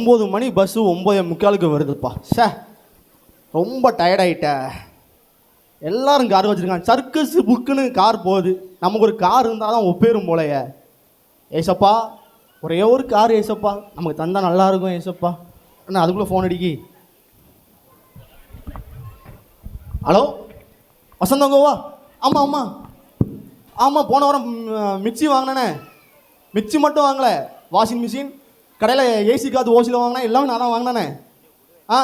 ஒம்பது மணி பஸ்ஸு ஒம்பது முக்காலுக்கு வருதுப்பா. சே ரொம்ப டயர்டாயிட்ட எல்லாரும் கார் வச்சுருக்காங்க. சர்க்கஸ் புக்குன்னு கார் போகுது. நமக்கு ஒரு கார் இருந்தால் தான் ஒப்பேரும் போலையே. ஏசப்பா ஒரே ஒரு கார் ஏசப்பா. நமக்கு தந்தால் நல்லா இருக்கும் ஏசப்பா. அண்ணா அதுக்குள்ளே ஃபோன் அடிக்கி. ஹலோ வசந்தங்கோவா ஆமாம் ஆமாம் ஆமாம் போன வாரம் மிக்சி மிக்ஸி வாங்கினேனே. மிக்ஸி மட்டும் வாங்கலை. வாஷிங் மிஷின் கடையில் ஏசி காத்து ஓசியில் வாங்கினேன் எல்லாமே நான் தான் வாங்கினானே. ஆ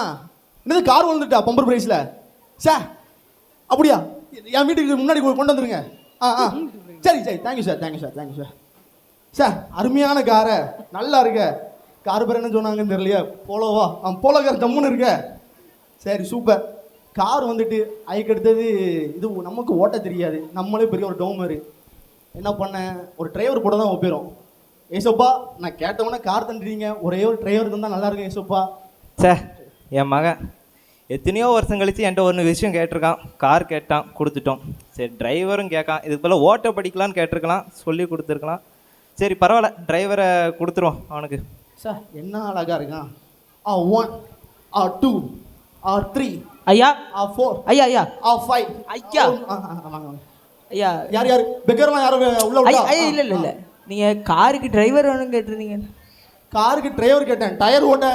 என்னது கார் வந்துட்டா பம்பர் ப்ரைஸில் சே அப்படியா? என் வீட்டுக்கு முன்னாடி கொண்டு வந்துருங்க. ஆ ஆ. சரி சரி. Thank you sir thank you sir thank you sir sir அருமையான காரை நல்லா இருக்க. கார் பேர் என்ன சொன்னாங்கன்னு தெரியலையே. போலோவா ஆ போலோ கார் தம்முன்னு இருக்க. சரி சூப்பர் கார் வந்துட்டு ஐக்கு அடுத்தது இது நமக்கு ஓட்ட தெரியாது. நம்மளே பெரிய ஒரு டோமரு. என்ன பண்ண? ஒரு டிரைவர் கூட தான் ஒப்பிடும் ஏசப்பா நான் கேட்டவொடனே கார் தந்துட்டீங்க. ஒரே ஒரு டிரைவர் தந்தா நல்லா இருக்கும் ஏசப்பா. சே என் மகன். எத்தனையோ வருஷம் கழிச்சு என்கிட்ட ஒன்று விஷயம் கேட்டிருக்கான். கார் கேட்டான் கொடுத்துட்டோம். சரி டிரைவரும் கேட்கான். இதுக்கு போல் ஓட்ட படிக்கலான்னு கேட்டிருக்கலாம். சொல்லி கொடுத்துருக்கலாம். சரி பரவாயில்ல. டிரைவரை கொடுத்துருவோம் அவனுக்கு. சார் என்ன அழகா இருக்கான். ஆ ஒன் ஆ டூ ஆ த்ரீ ஐயா. ஆ ஃபோர் ஐயா ஐயா. ஆ ஃபைவ் ஐயா. ஐயா. யார் யார்? பெக்கர்லாம் யாரும் உள்ள ஐயா இல்லை இல்லை இல்லை. நீங்கள் காருக்கு டிரைவர் வேணும்னு கேட்டிருந்தீங்க. காருக்கு டிரைவர் கேட்டேன். டயர் ஓட்ட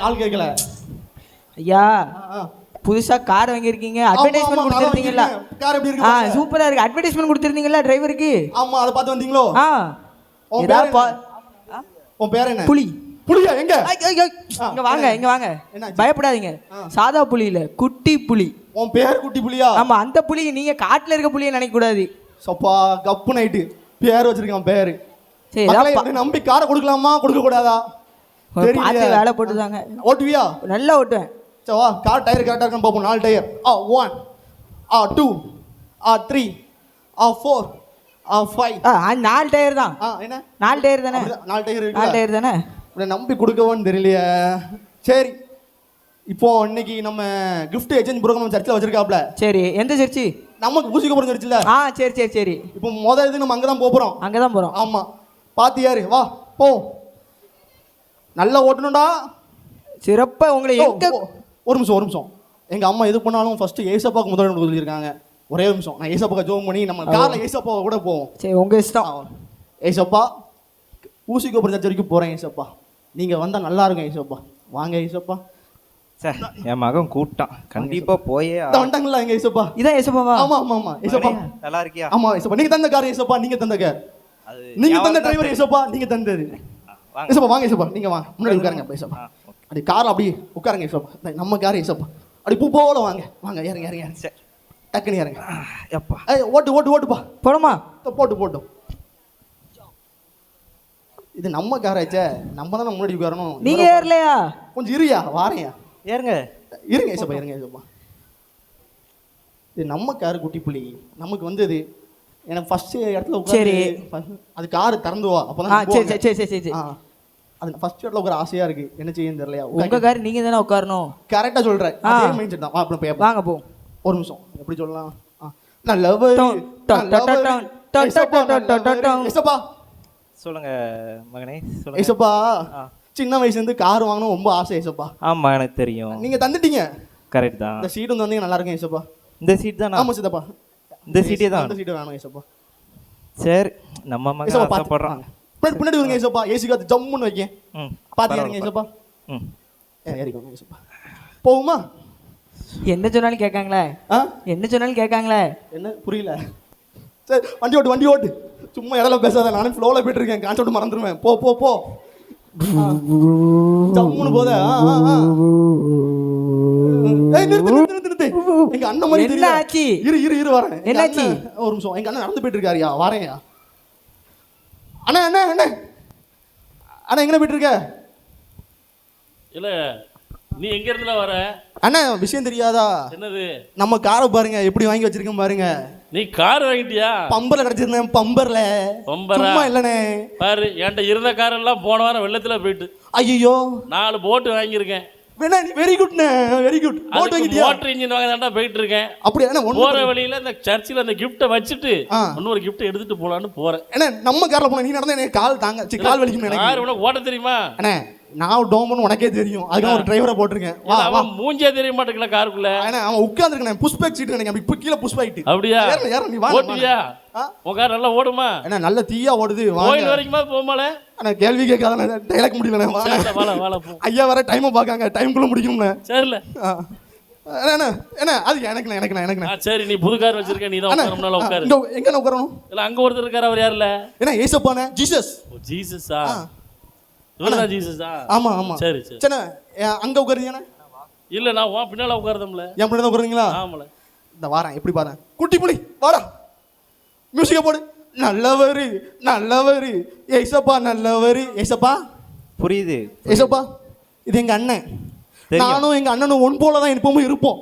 ஆள் கேட்கல. ஐயா ஆ, ஆ. புதுசாக கார் வாங்கியிருக்கீங்க. அட்வர்டைஸ்மெண்ட் கொடுத்துருந்தீங்களா. கார் எப்படி ஆ இருக்கு பாருங்க. சூப்பராக இருக்கு. அட்வர்டைஸ்மெண்ட் கொடுத்துருந்தீங்களா டிரைவருக்கு ஆமா அதை பார்த்து வந்தீங்களோ? ஆ. உன் பேர் என்ன? புலி. புலியா? எங்க? ஆ, இங்க வாங்க இங்க வாங்க? பயப்படாதீங்க. ஆ. சாதா புலி இல்ல குட்டி புலி. உன் பேர் குட்டி புலியா? ஆமா அந்த புலி நீங்க காட்டுல இருக்க புலியை நினைக்க கூடாது சப்பா கப்பு நைட்டு. பேர் வச்சிருக்கான் பேரு. சரி நம்பி காரை கொடுக்கலாமா? கொடுக்க கூடாதா பார்த்து வேலை போட்டுதாங்க. ஓட்டுவியா? நல்லா ஓட்டுவேன். சரி வா கார் டயர் கரெக்டாக இருக்கான்னு பார்ப்போம். நாலு tyre. Ah one ah two ah three ah four ah five ah நாலு டயர் தான். ஆ என்ன? நாலு டயர் தானே? நாலு டயர் நாலு டயர் தானே? இப்படி நம்பி கொடுக்கவான்னு தெரியலையே. சரி. இப்போ இன்னைக்கு நம்ம கிஃப்ட் எக்ஸ்சேஞ்ச் ப்ரோக்ராம் சர்ச்சில் வச்சிருக்காப்ல சரி எந்த சர்ச்சு? நமக்கு பூசிக்க போகிற சர்ச்சில் ஆ சரி சரி சரி. இப்போ முதல் இது நம்ம அங்கே தான் போகிறோம் அங்கதான் போறோம். ஆமாம் பாத்தியாரு வா போ. நல்லா ஓட்டணும்டா. சிறப்பா உங்களை எங்க ஒரு நிமிஷம் ஒரு நிமிஷம். எங்கள் அம்மா எது பண்ணாலும் ஃபஸ்ட்டு ஏசப்பாக்கு முதலிடம் கொடுக்க சொல்லியிருக்காங்க. ஒரே நிமிஷம். நான் ஏசப்பாக்க ஜோம் பண்ணி நம்ம காரில் ஏசப்பாவை கூட போவோம். சரி உங்க இஷ்டம். ஏசப்பா ஊசி கோபுரம் சர்ச் வரைக்கும் போகிறேன் ஏசப்பா. நீங்கள் வந்தால் நல்லா இருக்கும் ஏசப்பா. வாங்க ஏசப்பா. சே என் மகன் கூப்பிட்டான். கண்டிப்பாக போயே வந்துட்டாங்களா எங்க ஏசப்பா? இதான் ஏசப்பாவா? ஆமா ஆமா ஆமா. ஏசப்பா. மகனே, நல்லா இருக்கியா? ஆமா ஏசப்பா. நீங்க தந்த கார் ஏசப்பா. நீங்க தந்த கார். நீங்க தந்த டிரைவர் ஏசப்பா நீங்க தந்தது. ஏசப்பா வாங்க ஏசப்பா. நீங்க வாங்க. முன்னாடி உட்காருங்க ஏசப்பா. அப்படி கார் அப்படி உட்காருங்க ஏசப்பா. நம்ம கார் ஏசப்பா. அப்படி பூ போல வாங்க. வாங்க இறங்க இறங்க இறங்க. சரி. டக்குன்னு இறங்க. எப்பா. ஏய் ஓட்டு ஓட்டு ஓட்டுப்பா போடுமா? போட்டு போட்டும் இது நம்ம காராச்சே நம்ம தானே முன்னாடி உட்காரணும். நீங்க ஏறலையா? கொஞ்சம் இருயா வாரையா ஏறுங்க. இருங்க ஏசப்பா இருங்க ஏசப்பா. இது நம்ம கார் குட்டி புலி. நமக்கு வந்தது எனக்கு ஃபர்ஸ்ட் இடத்துல சரி. அது கார் திறந்து வா. ஆ அப்பதான் சரி சரி சரி சரி சரி. ஆ. அது ஃபர்ஸ்ட் இடத்துல உட்கார ஆசையா இருக்கு. என்ன செய்யன்னு தெரியலையா? உங்க கார் நீங்க தானே உட்காரணும். கரெக்டா சொல்றேன். ஆ. அதே மைண்ட் செட் தான். வா அப்புறம் போய் வாங்க போ. ஒரு நிமிஷம். எப்படி சொல்லலாம்? ஆ. நான் லவ் டொன், டொன், டொன், டொன், டொன், டொன், டொன், டொன், டொன், டொன், டொன். ஏசப்பா. சொல்லுங்க மகனே சொல்லுங்க. ஏசப்பா. சின்ன வயசுல இருந்து கார் வாங்கணும் ரொம்ப ஆசை ஏசப்பா. ஆமா எனக்கு தெரியும். நீங்க தந்துட்டீங்க. கரெக்ட் தான். இந்த சீட் வந்து வந்தீங்க நல்லா இருக்கும் ஏசப்பா. இந்த சீட் தானா? ஆமா சித்தப்பா. இந்த சீட்டே தான் அந்த சீட் வேணும் ஏசப்பா. சரி நம்ம மகன் ஏசப்பா பாத்து ஆசைப்படுறான். பின்னாடி பின்னாடி வருங்க ஏசப்பா. ஏசி காத்து ஜம்முன்னு வைக்க பாத்து ஏறிங்க ஏசப்பா. ம். ஏறிக்கோங்க ஏசப்பா. போகுமா என்ன சொன்னாலும் கேட்காங்களே? ஆ? என்ன சொன்னாலும் கேட்காங்களே? என்ன? புரியல. சரி வண்டி ஓட்டு வண்டி ஓட்டு. சும்மா இடையில பேசாத நானும் ஃப்ளோவில் போயிட்டு இருக்கேன். கான்செப்ட் மறந்துடுவேன் போ போ போ. ஆ. ஜம்முன்னு போத எங்க அண்ணன் மாதிரி என்ன தெரியல. ஆச்சு? இரு இரு இரு வரேன். என்னாச்சு? ஒரு நிமிஷம். எங்க அண்ணன் நடந்து போயிட்டு இருக்காருயா வரேன்யா. அண்ணா அண்ணா அண்ணா. அண்ணா எங்க போயிட்டு இருக்க இல்ல நீ எங்க இருந்துல வர? அண்ணா விஷயம் தெரியாதா? என்னது? நம்ம காரை பாருங்க எப்படி வாங்கி வச்சிருக்கேன் பாருங்க. நீ கார் வாங்கிட்டியா? பம்பர்ல கிடைச்சிருந்தேன் பம்பர்ல. பம்பரா? சும்மா இல்லனே பாரு என்கிட்ட இருந்த காரெல்லாம் போன வாரம் வெள்ளத்துல போயிட்டு. ஐயோ நாலு போட்டு வாங்கியிருக்கேன். வேணா வெரி குட்ண்ணே வெரி குட் அதுக்கு வாங்கிட்டியா? மோட்டர் இன்ஜின் வாங்க போயிட்டு இருக்கேன் அப்படியா அண்ணா போற வழியில இந்த சர்ச்சில் அந்த கிஃப்ட்டை வச்சுட்டு. இன்னொரு கிஃப்ட் எடுத்துட்டு போலான்னு போறேன். அண்ணா நம்ம கார்ல போன நீ நடந்தா எனக்கு கால் தாங்க. கால் வலிக்கும் கார் எனக்கு உனக்கு ஓட்ட தெரியுமா? அண்ணே நான் டோமன் உனக்கே தெரியும். அதுக்காக ஒரு டிரைவரை போட்டிருக்கேன். வா வா. அவன் மூஞ்சே தெரிய மாட்டேங்கல காருக்குள்ள. ஏன்னா அவன் உட்காந்துருக்கேன் புஷ் பேக் சீட் நினைக்கிறேன். இப்போ கீழே புஷ் ஆயிட்டு அப்படியா? ஏறணும், ஏறணும், நீ வா? உன் கார் நல்லா ஓடுமா? ஏன்னா நல்ல தீயா ஓடுது. கோயில் வரைக்குமா போமால ஆனா கேள்வி கேட்காத டைலாக் முடியல ஐயா வர டைமை பார்க்காங்க. டைம்குள்ள முடிக்கணும்னு சரில. என்ன என்ன அது எனக்கு எனக்கு எனக்கு சரி நீ புது கார் வச்சிருக்க நீ தான் உட்காரம்னால உட்காரு எங்க உட்காரணும்? இல்ல அங்க ஒருத்தர் இருக்காரு அவர் யாருல என்ன ஏசப்பானே ஜீசஸ் ஜீசஸா ஆ. இவர்தான் ஜீசஸா ஆமா ஆமா. சரி சரி. சரி அங்க உட்காருங்கண்ணே இல்ல நான் பின்னால உட்காரதம்ல. என் தான் உட்காருங்களா ஆமால. இந்த வாரேன் எப்படி பாரு. குட்டி புலி வாடா. மியூசிக்கை போடு. நல்லவரு நல்லவரு. ஏசப்பா நல்லவரு. ஏசப்பா? புரியுது. ஏசப்பா இது எங்க அண்ணன். நானும் எங்க அண்ணனும் ஒன் போல தான் எப்பவுமே இருப்போம்.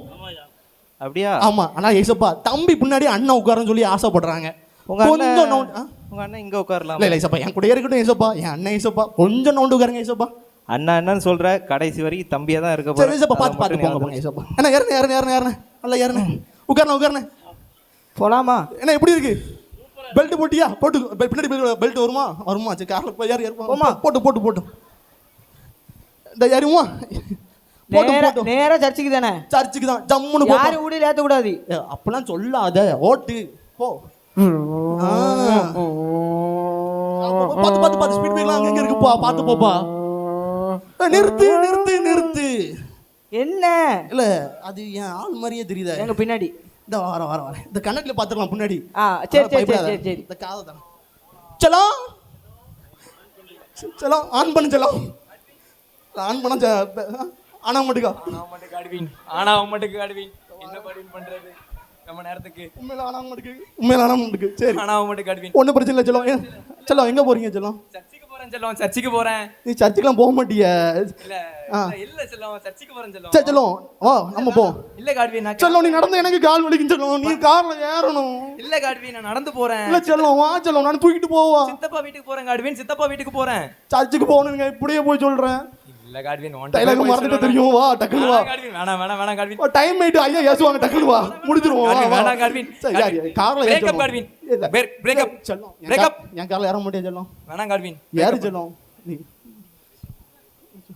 அப்படியா? ஆமா ஆனா ஏசப்பா தம்பி பின்னாடி அண்ணன் உட்காரன்னு சொல்லி ஆசைப்படுறாங்க. உங்க கொஞ்சம் அண்ணன் நோண்ட் ஆ? உங்க அண்ணன் இங்க உட்காரலாம்? இல்ல இல்ல ஏசப்பா என் கூடயே இருக்கட்டும் ஏசப்பா. என் அண்ணன் ஏசப்பா. கொஞ்சம் நோண்டு உட்காருங்க ஏசப்பா. அண்ணா அண்ணன் சொல்ற கடைசி வரைக்கும் தம்பியா தான் இருக்க சரி ஏசப்பா பார்த்து பார்த்து போங்க போங்க ஏசப்பா. என்ன ஏறணும் ஏறணும் ஏறணும் ஏறணும் நல்லா ஏறணும் உட்காரண உட்காரண போலாமா? என்ன எப்படி இருக்கு? பெல்ட் போட்டியா? போட்டு பின்னாடி பெல்ட் வருமா? வருமா சரி கார்ல போய் ஏறி ஏறுமா. போட்டு போட்டு போட்டு. இந்த ஏறுமா போட்டு நேரா சர்ச்சுக்கு தானே? சர்ச்சுக்கு தான். ஜம்முன்னு யாரும் ஊடியில் ஏத்த கூடாது அப்பெல்லாம் சொல்லாத. ஓட்டு. போ. பார்த்து பார்த்து பார்த்து ஸ்பீட் பிரேக்லாம் அங்க இங்க இருக்குப்பா பார்த்து போப்பா நிறுத்து நிறுத்து நிறுத்து என்ன? இல்ல அது என் ஆள் மாதிரியே தெரியுதா எங்க பின்னாடி. இந்த வர வர வர இந்த கண்ணத்துல பாத்துக்கலாம் பின்னாடி. ஆ சரி சரி சரி. சரி இந்த காதை தான் சலோ சலோ ஆன் பண்ணு சலோ ஆன் பண்ண ச- ப- ஆனா மட்டுக்கா? காடுவீன் ஆனா அவன் மட்டும் காடுவீன் என்ன பண்றது? நம்ம நேரத்துக்கு உண்மையில ஆனா மட்டுக்கு உண்மையில ஆனா மட்டுக்கு சரி. ஆனா மட்டும் காடுவீன் ஒன்றும் பிரச்சனை இல்லை செல்லம். செல்லம் எங்க போறீங்க செல்லம்? சர்ச்சுக்கு போறேன் செல்லம் சர்ச்சுக்கு போறேன். நீ சர்ச்சுக்கெல்லாம் போக மாட்டிய. இல்ல. இல்ல, செல்லம் சர்ச்சுக்கு போறேன் செல்லம். சரி செல்லம். வா நம்ம போ. இல்ல காடுவீன் நான் செல்லம் நீ நடந்து எனக்கு கால் வலிக்கும் செல்லம். நீ கார்ல ஏறணும். இல்ல காடுவீன் நான் நடந்து போறேன். இல்ல செல்லம் வா செல்லம். நான் தூக்கிட்டு போவா. சித்தப்பா வீட்டுக்கு போறேன் காடுவீன் சித்தப்பா வீட்டுக்கு போறேன். சர்ச்சுக்கு போகணுங்க இப்படியே போய் சொல்றேன். இல்ல காடுவீன் உன் டைலாக் மறந்துட்டு தெரியும் வா டக்குனு வா. காடுவீன் வேணாம் வேணாம் வேணாம் காடுவீன் டைம் ஆயிட்டு ஐயா ஏசுவாங்க டக்குனு வா. முடிச்சிருவோம் வா. வேணாம் காடுவீன் சரி, கார்ல பிரேக்கப் ஏத்தணும். காடுவீன் இல்ல. பிரேக்கப் செல்லம் என் Break up. கா- என் கார்ல ஏற மாட்டேன் செல்லம். வேணாம் காடுவீன் யாரு செல்லம்.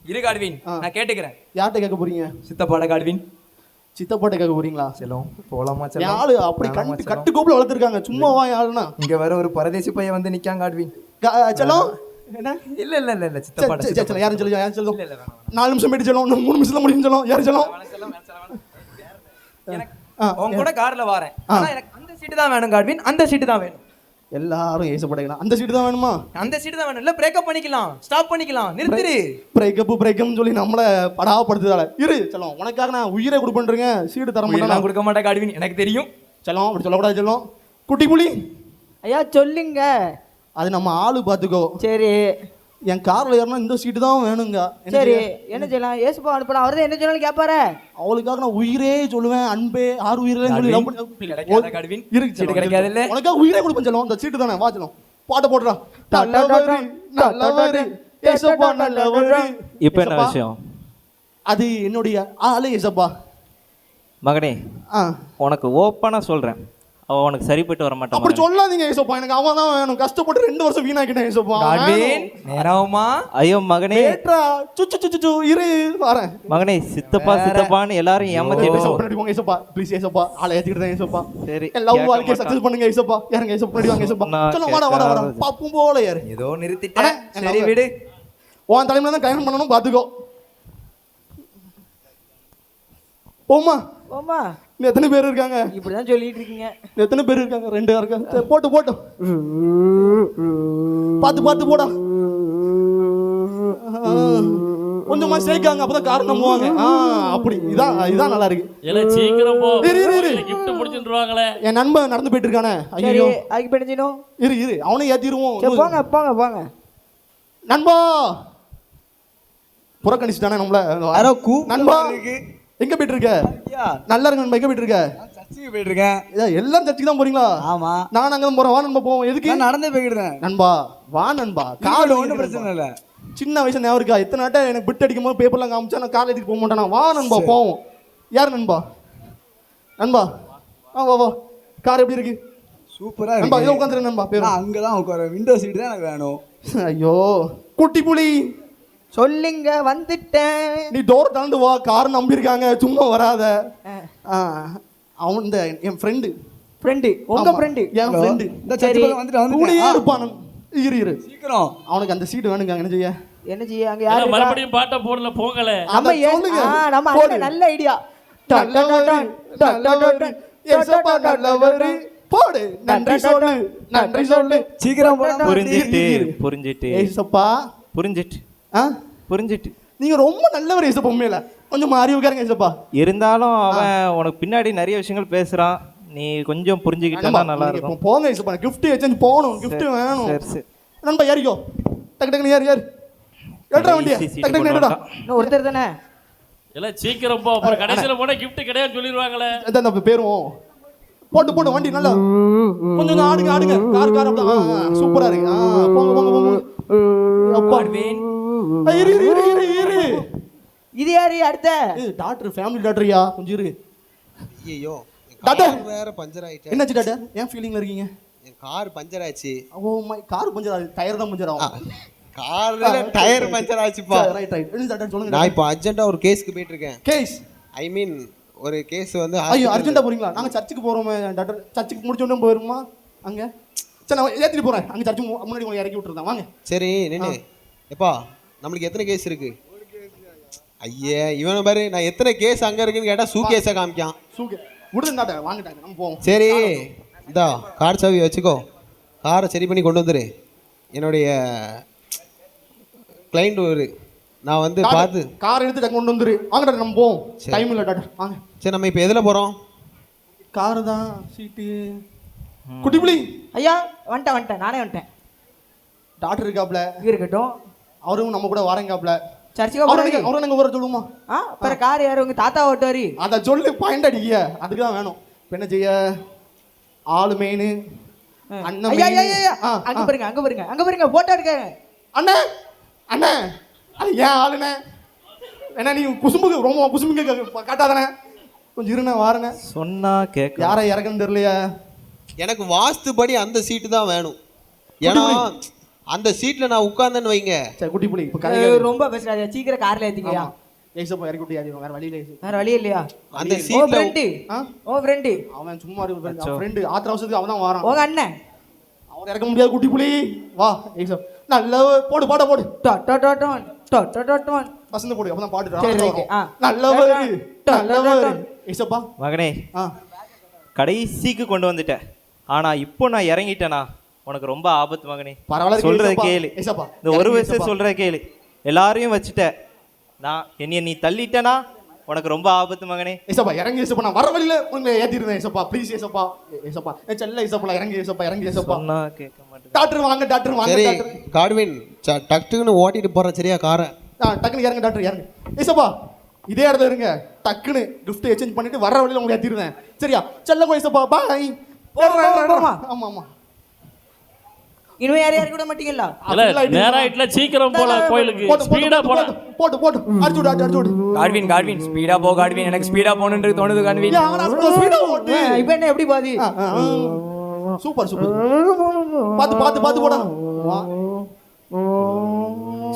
இரு காடுவீன். நான் கேட்டுக்கிறேன். யார்கிட்ட கேட்க போறீங்க? சித்தப்பாட காடுவீன் சித்தப்பாட்ட கேட்க போறீங்களா? செல்லம் போலாமா என் ஆளு அப்படி கட்டு கட்டுக்கோப்புல வளர்த்துருக்காங்க. சும்மாவா இங்க வர ஒரு பரதேசி பையன் வந்து நிக்கான் காட்வின் செல்லம். என்ன இல்ல இல்ல இல்ல இல்ல சரி, யாரும் சொல்லுங்க யாரும் சொல்லுங்க நாலு நிமிஷம் போயிட்டு செல்லம் இன்னும் மூணு நிமிஷத்துல முடியும் செல்லம் யாரும் ஆ, உன் கூட கார்ல வரேன். ஆனா எனக்கு அந்த சீட்டு தான் வேணும் காட்வின் அந்த சீட்டு தான் வேணும். எல்லாரும் ஏசப்படைக்கலாம் அந்த சீட்டு தான் வேணுமா? அந்த சீட்டு தான் வேணும். இல்ல பிரேக்கப் பண்ணிக்கலாம். ஸ்டாப் பண்ணிக்கலாம். நிறுத்திரு. பிரேக்கப் பிரேக்கப்னு சொல்லி நம்மள படாவப்படுத்துதால இரு செல்லம் உனக்காக நான் உயிரை கொடுப்பேன்றேங்க சீடு தர மாட்டேன் கொடுக்க மாட்டேன் காட்வின் எனக்கு தெரியும். செல்லம் அப்படி சொல்லக்கூடாது செல்லம். குட்டி புலி. ஐயா சொல்லுங்க. அது நம்ம ஆளு பார்த்துக்கோ. சரி. என் கார்ல ஏறினா இந்த சீட்டு தான் வேணுங்க. என்ன சரி? என்ன செய்யலாம்? ஏசுப்பா அனுப்பலாம் அவர் என்ன சொன்னாலும் கேட்பாரு அவளுக்காக நான் உயிரே சொல்லுவேன். அன்பே ஆறு உயிரே இருக்கு கிடைக்காது இல்ல. உனக்காக உயிரே கொடுப்பேன் செல்லம் இந்த சீட்டு தானே? வா செல்லம் பாட்ட போடுறா. நல்லவரு நல்லவரு. ஏசப்பா நல்லவரு. இப்போ என்ன விஷயம்? அது என்னுடைய ஆளு ஏசப்பா. மகனே ஆ. உனக்கு ஓப்பனா சொல்றேன். அவ உனக்கு சரிப்பட்டு வர மாட்டான் அப்படி சொல்லாதீங்க ஏசப்பா எனக்கு அவன் தான் வேணும். கஷ்டப்பட்டு ரெண்டு வருஷம் வீணாக்கிட்டேன் ஏசப்பா நேரமா ஐயோ மகனே. சுச்சு சுச்சு சு இரு வரேன். மகனே சித்தப்பா சித்தப்பான்னு எல்லாரும் ஏமாத்திட்டு பின்னாடி போங்க ஏசப்பா ப்ளீஸ் ஏசப்பா ஆளை ஏத்திக்கிட்டேன் ஏசப்பா சரி, லவ் வாழ்க்கையை. சக்சஸ் பண்ணுங்க ஏசப்பா யாருங்க ஏசப்பா பின்னாடி வாங்க ஏசப்பா சொல்ல வாடா வாடா வாடா. பாப்பும் போல யாரு ஏதோ நிறுத்திட்டேன். சரி விடு. உன் தலைமையில தான் கல்யாணம் பண்ணணும் பாத்துக்கோ. போமா ஓமா இன்னும் எத்தனை பேர் இருக்காங்க? இப்படிதான் சொல்லிட்டு இருக்கீங்க. எத்தனை பேர் இருக்காங்க? ரெண்டு இருக்காங்க. போட்டு போட்டு. பார்த்து பார்த்து போடா. கொஞ்சமா சேர்க்காங்க அப்பதான் காரணம் நம்புவாங்க அப்படி. இதான் இதான் நல்லா இருக்கு. எல்லாம் சீக்கிரம் போ இரு, இரு, இரு. கிஃப்ட் முடிச்சுருவாங்களே என் நண்பன் நடந்து போயிட்டு இருக்கானே. ஐயோ பண்ணிச்சிடும் இரு இரு. அவனை ஏத்திடுவோம். சரி போங்க போங்க போங்க. நண்பா! புறக்கணிச்சுட்டானே நம்மள. யாரோ கூப்பிட்டு நண்பா. எங்க போயிட்டு இருக்க நல்லா இருக்கு எங்க போயிட்டு இருக்க சர்ச்சுக்கு போயிட்டு இருக்கேன் ஏய், எல்லாரும் சர்ச்சுக்கு தான் போறீங்களா? ஆமா. நான் அங்க தான் போறேன் வா நண்பா போவோம். எதுக்கு? நடந்தே போய்கிட்டேன் நண்பா வா நண்பா. கார் ஒன்றும் பிரச்சனை இல்லை. சின்ன வயசுல ஞாபகம் இருக்கா? எத்தனை நாட்டை எனக்கு பிட் அடிக்கும் போது பேப்பர்லாம் காமிச்சா நான் எடுத்துட்டு போக மாட்டேனா வா நண்பா போவோம். யார் நண்பா? நண்பா ஆ வா வா. கார் எப்படி இருக்கு? சூப்பரா நண்பா இதோ உட்காந்துரு நண்பா. பேர் நான் அங்கதான் உட்கார விண்டோ சீட் தான் எனக்கு வேணும். ஐயோ குட்டி புலி. சொல்லுங்க வந்துட்டேன் நீ டோர் தாண்டு வா கார் நம்பியிருக்காங்க சும்மா வராத அவன் இந்த என் ஃப்ரெண்டு ஃப்ரெண்டு உங்க ஃப்ரெண்டு என் ஃப்ரெண்டு இந்த சர்ச்சு பக்கம் வந்துட்டு கூடயே வந்துட்டேன் இருப்பான் இரு இரு சீக்கிரம் அவனுக்கு அந்த சீட் வேணுங்க என்ன செய்ய என்ன செய்ய அங்க யாரு? மறுபடியும் பாட்டை போடல போங்கலே நம்ம சொல்லுங்க. நம்ம. அண்ணன் நல்ல ஐடியா நல்லவரு, நல்லவரு. போடு நன்றி சொல்லு நன்றி சொல்லு சீக்கிரம். புரிஞ்சிட்டு. புரிஞ்சிட்டு ஏசப்பா புரிஞ்சிட்டு ஆ புரிஞ்சிட்டு. நீங்க ரொம்ப நல்லவர் ஏசப்பா உண்மையில. கொஞ்சம் மாறி உட்காருங்க ஏசப்பா இருந்தாலும் அவன் உனக்கு பின்னாடி நிறைய விஷயங்கள் பேசுறான். நீ கொஞ்சம் புரிஞ்சுக்கிட்டா நல்லா இருக்கும். போங்க ஏசப்பா கிஃப்ட் எக்ஸ்சேஞ்ச் போகணும். கிஃப்ட் வேணும். நண்பா ஏறிக்கோ. டக்கு டக்குனு ஏறு ஏறு. எடுறா வண்டியா. டக்கு டக்குனு. இன்னும் ஒருத்தர் தானே? எல்லாம் சீக்கிரம் போ. அப்புறம் கடைசியில போனா gift கிடையாது சொல்லிடுவாங்களே. இந்த இந்த பேரும் போட்டு போட்டு வண்டி நல்லா. கொஞ்சம் கொஞ்சம் ஆடுங்க ஆடுங்க. கார் கார் சூப்பரா இருக்கு. போங்க போங்க போங்க. அப்பா. இரு இரு இரு இரு இரு. இது யாரு அடுத்த? டாக்டர் ஃபேமிலி டாக்டர்யா கொஞ்சம் இரு. ஐயோ டாக்டர். வேற பஞ்சர் ஆயிட்டேன் என்னாச்சு டாக்டர்? ஏன் ஃபீலிங்ல இருக்கீங்க? என் கார் பஞ்சர் ஆச்சு. ஓ மை கார் பஞ்சர் ஆகுது. டயர் தான் பஞ்சர் ஆகும். கார்ல டயர் பஞ்சர் ஆச்சுப்பா. ரைட் ரைட் என்ன டாக்டர்? சொல்லுங்க நான் இப்போ அர்ஜென்ட்டா ஒரு கேஸ்க்கு போயிட்டு இருக்கேன். கேஸ் ஐ மீன் ஒரு கேஸ் வந்து ஐயோ hospital- அர்ஜென்ட்டா போறீங்களா? நாங்க சர்ச்சுக்கு போறோமே டாக்டர் சர்ச்சுக்கு முடிச்ச உடனே போயிருமா? அங்க? சரி நான் ஏத்திட்டு போறேன். அங்க சர்ச்சுக்கு முன்னாடி உங்களை இறக்கி விட்டுறேன். வாங்க. சரி நின்னு எப்பா நம்மளுக்கு எத்தனை கேஸ் இருக்கு? ஐயே இவனை பாரு நான் எத்தனை கேஸ் அங்க இருக்குன்னு கேட்டா சூ கேஸை காமிக்கான். சூக்கு விடுங்க டாக்டர் வாங்க டாக்டர் நம்ம போவோம். சரி. இந்தா கார் சாவி வச்சுக்கோ. காரை சரி பண்ணி கொண்டு வந்துரு. என்னுடைய கிளைண்ட் ஒரு நான் வந்து பார்த்து கார் எடுத்து டக்கு கொண்டு வந்துரு. வாங்க டாக்டர் நம்ம போவோம். சரி. டைம் இல்லை டாக்டர். வாங்க. சரி நம்ம இப்போ எதில் போகிறோம் காரு தான் சீட்டு. குட்டி புலி. ஐயா வந்துட்டேன் வந்துட்டேன். நானே வந்துட்டேன். டாக்டர் இருக்காப்ல. இருக்கட்டும். அவரும் நம்ம கூட வரேங்காப்ல. சர்ச்சுக்கு அவரை போறீங்க நீங்க அவரை நீங்க ஊர சொல்லுமா ஆ அப்புறம் கார் யாரு? உங்க தாத்தா ஓட்டுவாரு அதை சொல்லு பாயிண்ட் அடிக்க. அதுக்கு தான் வேணும். இப்ப என்ன செய்ய? ஆளு மெயின் அண்ணன் ஐயா ஐயா main. ஐயா. ஆ, அங்க. பாருங்க அங்க பாருங்க. அங்க பாருங்க போட்டோ இருக்காங்க அண்ணே! அண்ணே! அது ஏன் ஆளுண்ணே என்ன நீ குசும்புக்கு ரொம்ப குசும்புக்கு காட்டாதானே? கொஞ்சம் இருண்ணே வாரண்ணே. சொன்னா கேட்க யாரை இறக்குன்னு தெரியலையா. எனக்கு வாஸ்துபடி அந்த சீட்டு தான் வேணும். ஏன்னா அந்த சீட்டில் நான் உட்கார்ந்தேன்னு வைங்க. சரி குட்டி புலி. இப்போ கதை ரொம்ப பேசுறாரு சீக்கிரம் கார்ல ஏத்திக்கயா ஏசப்பா இறக்கி விட்டு யாரு வேற வழியில. வேற வழி இல்லையா? அந்த ஓ சீட்ல ஃப்ரெண்டு ஆ? ஓ ஃப்ரெண்டு அவன் சும்மா இருக்கு ஃப்ரெண்டு ஆத்திர அவசரத்துக்கு அவன் தான் வாரான். உங்க அண்ணன். அவன் இறக்க முடியாது குட்டி புலி. வா ஏசப் நல்ல போடு பாட போடு. டோ டோ டோ டோ. வசந்த போடு அப்பதான் பாட்டு. நல்லவரு. நல்லவரு. ஏசப்பா மகனே. கடைசிக்கு கொண்டு வந்துட்டேன். ஆனா இப்போ நான் இறங்கிட்டேனா? உனக்கு ரொம்ப ஆபத்து மகனே. பரவாயில்ல சொல்றத. கேளு. ஏசப்பா, இந்த ஒரு ஏசப்பா. சொல்றத கேளு. எல்லாரையும் வச்சுட்ட நான் என்னைய நீ தள்ளிட்டனா? உனக்கு ரொம்ப ஆபத்து மகனே. ஏசப்பா இறங்கி ஏசப்பா நான் வர வழியில உங்களை ஏத்திருந்தேன் ஏசப்பா ப்ளீஸ் ஏசப்பா ஏசப்பா செல்ல ஏசப்பா இறங்கி ஏசப்பா இறங்கி ஏசப்பா சொன்னா கேட்க டாக்டர் வாங்க டாக்டர் வாங்க சரி டாக்டர் கார்வின் ச- டக்குன்னு ஓட்டிட்டு போறேன் சரியா காரை? ஆ, டக்குனு இறங்க டாக்டர் இறங்க. ஏசப்பா இதே இடத்துல இருங்க. டக்குன்னு கிஃப்ட் எக்ஸ்சேஞ்ச் பண்ணிட்டு வர வழியில உங்களை ஏத்திருந்தேன் சரியா? செல்ல ஏசப்பா பாய் போமா. ஆமா ஆமா. இனிமே யாரும் யாரும் கூட மாட்டீங்களா இல்ல full ஆயிட்டு நேரம் ஆயிட்டுல சீக்கிரம் போல கோயிலுக்கு. ஸ்பீடா போல போட்டு, போட்டு அடிச்சு விடு அடிச்சு விடு ஸ்பீடா போ கார்வின். எனக்கு ஸ்பீடா போகணுன்றது தோணுது சொல்ற ஸ்பீடா ஓட்டு இப்போ என்ன எப்படி பாதி. சூப்பர் சூப்பர் பாத்து பாத்து பாத்து போடா.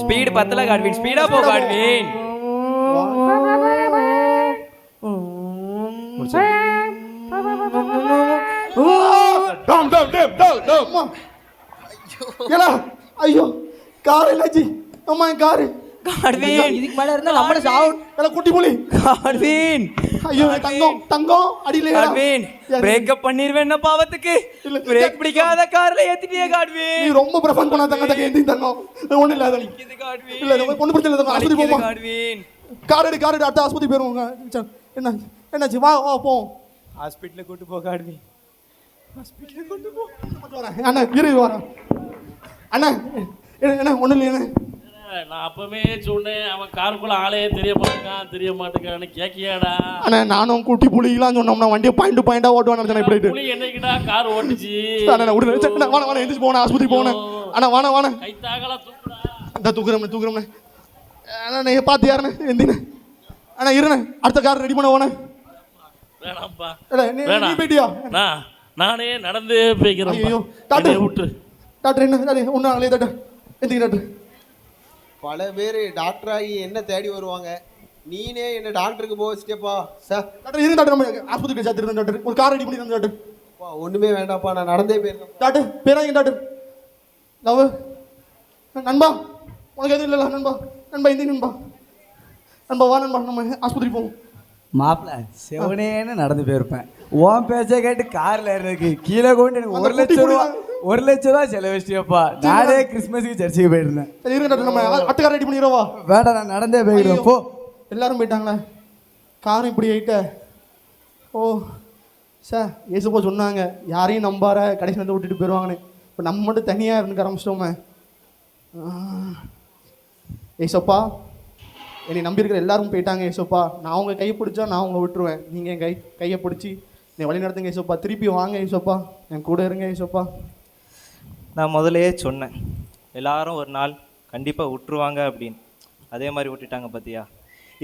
ஸ்பீடு பத்தல கார்வின் ஸ்பீடா போ கார்வின் டாம் டாம் டாம் டாம் டாம் அம்மா. ஏலா ஐயோ கார் என்னாச்சு அம்மா என் காரு. கார்வின் இதுக்கு மேல இருந்தா நம்மள சாவு குட்டி புலி. கார்வின் ஐயோ தங்கம் தங்கம் அடியில கார்வின் பிரேக்கப் பண்ணிருவேன் பாவத்துக்கு? இல்ல. பிரேக் பிடிக்காத கார்ல ஏத்திட்டியே நீ கார்வின் ரொம்ப பிரஃபன் பண்ண தங்க தங்க எந்தி தங்கம் ஒண்ணு இல்ல அது இது கார்வின் இல்ல இது ஒண்ணு பிரச்சனை இல்ல தங்கம் ஆஸ்பத்திரி போமா கார்வின் கார் எடு கார் எடு அடுத்த ஆஸ்பத்திரி போயிருவோங்க என்ன என்னாச்சு? வா வா போவோம் ஹாஸ்பிடல்ல கூட்டு போ. கார்வின் அண்ணா இரு வரேன் அண்ணா என்ன என்ன ஒண்ணு இல்லையா நான் அப்பவே சொன்னேன் அவன் காருக்குள்ள ஆளே தெரிய மாட்டேங்கான் தெரிய மாட்டேங்கான்னு கேக்கியாடா அண்ணா நானும் குட்டி புலிலாம் சொன்னோம்னா வண்டியை பாயிண்ட் பாயிண்டா ஓட்டுவானு நினைச்சேன் இப்படி புலி என்னைக்குடா கார் ஓட்டுச்சு? அண்ணா சரி, அண்ணா, வாணா வாணா எந்திரிச்சு போனேன் ஆஸ்பத்திரி போனேன் அண்ணா வாணா வாணா கை தாகலா தூக்குடா. இந்த தூக்குறோம்ண்ணே தூக்குறோம்ண்ணே அண்ணா நீ பார்த்து யாருண்ணே எந்திண்ணே அண்ணா இருண்ணே அடுத்த கார் ரெடி பண்ண போனேன் வேணாம்ப்பா. நீ நீ. போயிட்டியா? நான் நானே நடந்து போய்க்கிறேன் ஐயோ டாக்டர் விட்டு. டாக்டர் என்ன டாக்டர் ஒன்றும் ஆகலையே டாக்டர் எந்திங்க டாக்டர் பல பேர் டாக்டர் ஆகி என்ன தேடி வருவாங்க? நீனே என்ன டாக்டருக்கு போக வச்சிட்டேப்பா சார் டாக்டர் இருங்க டாக்டர் நம்ம ஆஸ்பத்திரிக்கு சேர்த்துருந்தோம் டாக்டர். ஒரு கார் ரெடி பண்ணிருந்தோம் டாக்டர். ஒண்ணுமே வேண்டாம்ப்பா நான் நடந்தே போயிருந்தேன் டாக்டர் பேராங்க டாக்டர். லவ். நண்பா உனக்கு எதுவும் இல்லைல்ல நண்பா. நண்பா இந்த நண்பா. நண்பா வா நண்பா நம்ம ஆஸ்பத்திரி போவோம். மாப்பிள்ள செவனேன்னு நடந்து போயிருப்பேன். உன் பேச்சை கேட்டு கார்ல ஏறினதுக்கு கீழே கொண்டு எனக்கு ஒரு லட்சம் ரூபா ஒரு லட்சம் ரூபா செலவழிச்சியப்பா நானே கிறிஸ்மஸுக்கு சர்ச்சுக்கு போயிருந்தேன். சரி இருங்க டாக்டர் நம்ம அட்டை ரெடி பண்ணிடுவா வேண்டாம் நான் நடந்தே போயிடுவேன். போ. எல்லாரும் போயிட்டாங்களே. காரம் இப்படி ஆயிட்ட. ஓ சார் ஏசுப்பா சொன்னாங்க யாரையும் நம்பார கடைசி வந்து விட்டுட்டு போயிடுவாங்கன்னு இப்போ நம்ம மட்டும் தனியாக இருந்து ஆரம்பிச்சிட்டோமே. ஏசப்பா என்னை நம்பியிருக்கிற எல்லாரும் போயிட்டாங்க ஏசப்பா. நான் உங்கள் கையை பிடிச்சா நான் உங்களை விட்டுருவேன். நீங்கள் என் கை கையை பிடிச்சி என்னை வழி நடத்துங்க ஏசப்பா. திருப்பி வாங்க ஏசப்பா. என் கூட இருங்க ஏசப்பா. நான் முதல்லயே சொன்னேன். எல்லாரும் ஒரு நாள் கண்டிப்பாக விட்டுருவாங்க அப்படின்னு. அதே மாதிரி விட்டுட்டாங்க பார்த்தியா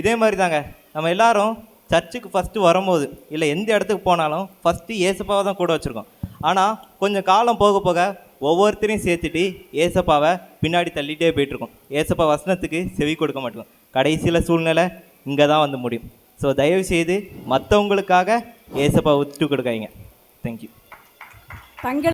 இதே மாதிரி தாங்க நம்ம எல்லாரும் சர்ச்சுக்கு ஃபஸ்ட்டு வரும்போது இல்லை எந்த இடத்துக்கு போனாலும் ஃபஸ்ட்டு ஏசப்பாவை தான் கூட வச்சுருக்கோம். ஆனால் கொஞ்சம் காலம் போக போக ஒவ்வொருத்தரையும் சேர்த்துட்டு ஏசப்பாவை பின்னாடி தள்ளிட்டே போயிட்டுருக்கோம். ஏசப்பா வசனத்துக்கு செவி கொடுக்க மாட்டோம் கடைசியில் சூழ்நிலை இங்கே தான் வந்து முடியும். ஸோ தயவு செய்து மற்றவங்களுக்காக ஏசப்பா விட்டு கொடுக்காதீங்க தேங்க்யூ தங்கள்